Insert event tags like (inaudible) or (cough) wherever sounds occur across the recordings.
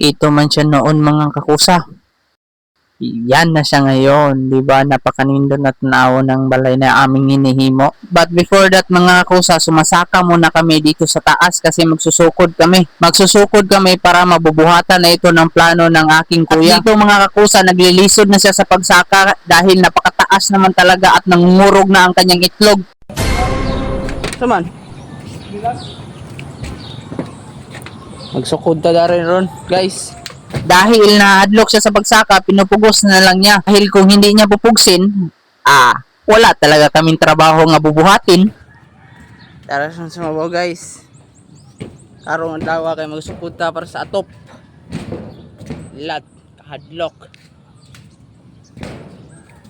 Ito man siya noon mga kakusa. Yan na siya ngayon, di ba? Napakanindon at naaw ng balay na aming hinihimo. But before that mga kakusa, sumasaka muna kami dito sa taas kasi magsusukod kami. Magsusukod kami para mabubuhatan na ito ng plano ng aking kuya. At dito mga kakusa, naglilisod na siya sa pagsaka dahil napakataas naman talaga at nangungurog na ang kanyang itlog. Saman? Magsukod ta rin ron, guys. Dahil na-adlock siya sa pagsaka, pinupugos na lang niya. Dahil kung hindi niya pupugsin, ah, wala talaga kaming trabaho nga bubuhatin. Tara sa sumabaw, guys. Karong ang dawa kay magsukod ta para sa atop. Lat, kahadlok.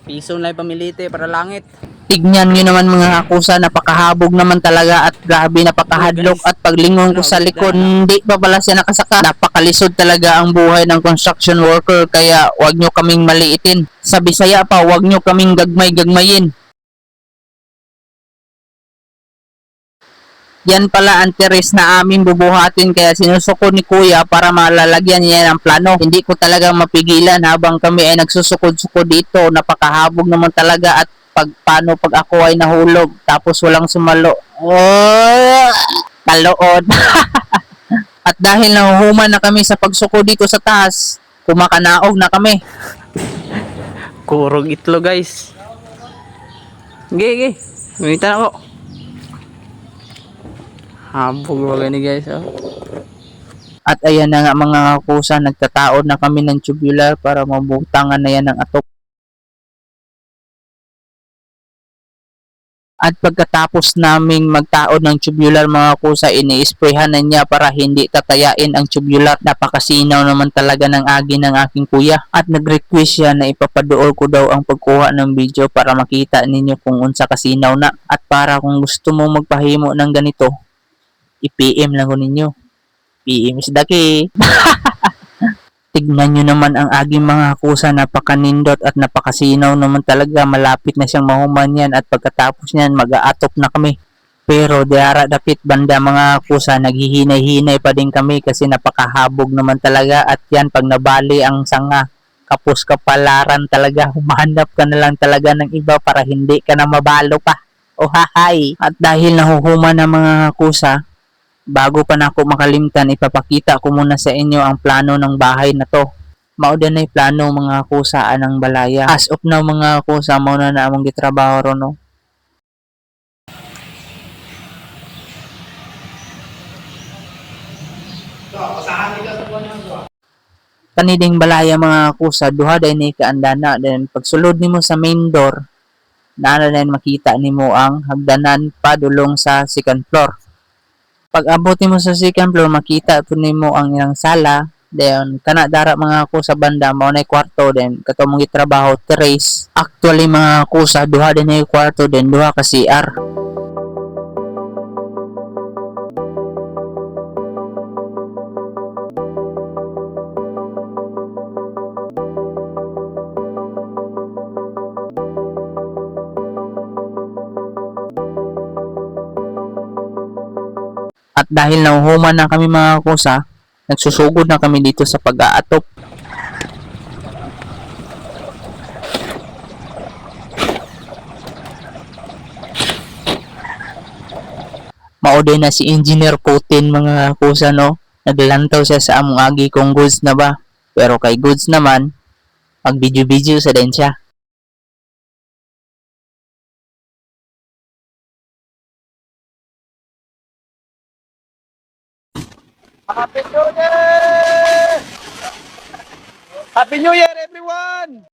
Piso na pamilite para langit. Tignan nyo naman mga akusa, napakahabog naman talaga at grabe napakahadlok at paglingon ko sa likod, hindi pa pala siya nakasaka. Napakalisod talaga ang buhay ng construction worker kaya wag nyo kaming maliitin. Sa Bisaya pa, wag nyo kaming gagmay-gagmayin. Yan pala ang teres na aming bubuhatin kaya sinusuko ni kuya para malalagyan niya ng plano. Hindi ko talaga mapigilan habang kami ay nagsusukod-sukod dito. Napakahabog naman talaga at pag paano pag ako ay nahulog tapos walang sumalo. Oh, kalood. (laughs) at dahil nahuhuman na kami sa pagsuko dito sa taas, kumakanaog na kami. Kurog itlog guys. Ge. Gamitan ako. Habog ba gani guys, oh. At ayan na nga mga kusa, nagtataod na kami ng tubular para mabutangan na yan ng atop. At pagkatapos naming magtaod ng tubular mga kusa, ini-sprayhan na niya para hindi tatayain ang tubular. Napakasinaw naman talaga ng agi ng aking kuya. At nag-request siya na ipapadool ko daw ang pagkuha ng video para makita ninyo kung unsa kasinaw na. At para kung gusto mo magpahimo ng ganito, i-PM lang ko ninyo. PM is daki. (laughs) Tignan nyo naman ang aging mga kusa, napakanindot at napakasinaw naman talaga. Malapit na siyang mahuman yan at pagkatapos niyan mag-aatop na kami. Pero diara dapit banda mga kusa, naghihinay-hinay pa din kami kasi napakahabog naman talaga. At yan pag nabali ang sanga kapos kapalaran talaga. (laughs) Humanap ka na lang talaga ng iba para hindi ka na mabalo pa. O hahay! At dahil nahuhuman ng mga kusa bago pa na ako makalimtan, ipapakita ko muna sa inyo ang plano ng bahay na to. Mauda na plano mga kusaan ng balaya. As of now mga kusa, mauna na among gitrabaho ron no. Kaniding balaya mga kusa, duha day ni kaandana. Then pagsulod nimo sa main door, naana na makita nimo ang hagdanan padulong sa second floor pag abot mo sa second floor makita po nimo ang ilang sala. Then kana dara mga ako sa banda mao na kwarto. Then kato mong gitrabaho terrace actually mga kusa duha din na kwarto then duha ka CR At dahil nahuhuman na kami mga kusa, nagsusugod na kami dito sa pag-aatop. Mauday na si Engineer Putin mga kusa no. Naglantaw siya sa among agi kung goods na ba. Pero kay goods naman, mag video-video sa din siya. Happy New Year! Happy New Year, everyone!